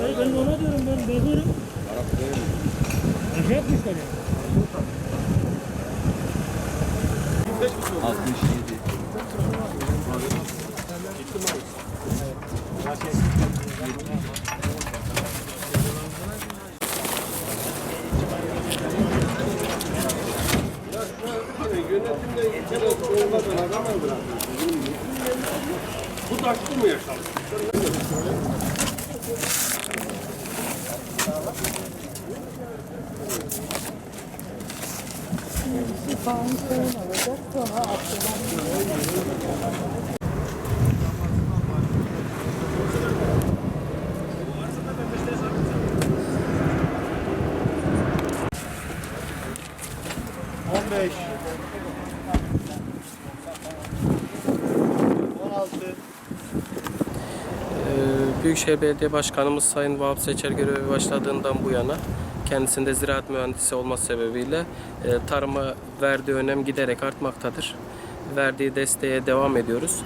Hayır ben ona diyorum ben bakıyorum. Arap değil. Ne yapmışlar ya? 67. Yönetimde olmadan adam öldürdü. Bu taşlı mı yaşamış? On beş. On altı. Ee, Büyükşehir Belediye Başkanımız Sayın Vahap Seçer görevi başladığından bu yana kendisinde ziraat mühendisi olması sebebiyle e, tarıma verdiği önem giderek artmaktadır. Verdiği desteğe devam ediyoruz.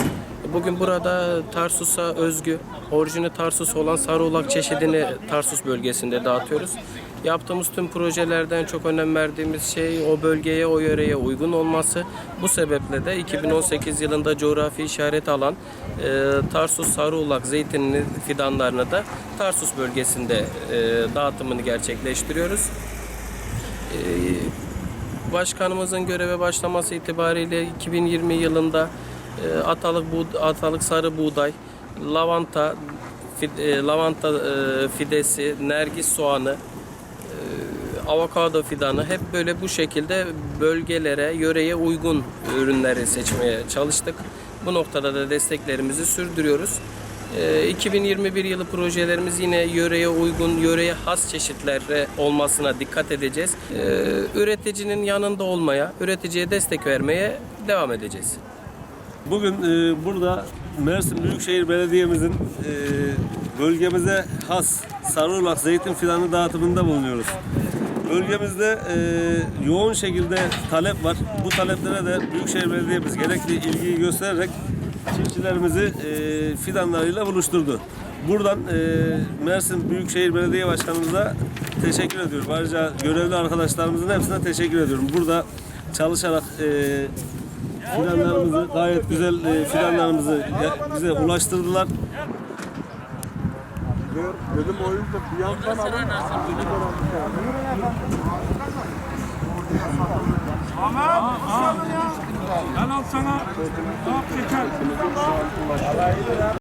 Bugün burada Tarsus'a özgü, orijini Tarsus olan sarıulak çeşidini Tarsus bölgesinde dağıtıyoruz. Yaptığımız tüm projelerden çok önem verdiğimiz şey o bölgeye, o yöreye uygun olması. Bu sebeple de 2018 yılında coğrafi işaret alan e, Tarsus Sarıulak zeytininin fidanlarını da Tarsus bölgesinde e, dağıtımını gerçekleştiriyoruz. E, Başkanımızın göreve başlaması itibariyle 2020 yılında e, atalık buğ- atalık sarı buğday, lavanta, fi- e, lavanta e, fidesi, nergis soğanı, avokado fidanı hep böyle bu şekilde bölgelere, yöreye uygun ürünleri seçmeye çalıştık. Bu noktada da desteklerimizi sürdürüyoruz. Ee, 2021 yılı projelerimiz yine yöreye uygun, yöreye has çeşitlere olmasına dikkat edeceğiz. Ee, Üreticinin yanında olmaya, üreticiye destek vermeye devam edeceğiz. Bugün e, burada Mersin Büyükşehir Belediye'mizin e, bölgemize has Sarıulak zeytin fidanı dağıtımında bulunuyoruz. Bölgemizde e, yoğun şekilde talep var. Bu taleplere de Büyükşehir Belediye'miz gerekli ilgiyi göstererek çiftçilerimizi e, fidanlarıyla buluşturdu. Buradan e, Mersin Büyükşehir Belediye Başkanımıza teşekkür ediyorum. Ayrıca görevli arkadaşlarımızın hepsine teşekkür ediyorum. Burada çalışarak e, fidanlarımızı gayet güzel e, fidanlarımızı bize ulaştırdılar. Dedim oyun da bir yandan alın. Ben al sana. Al şeker.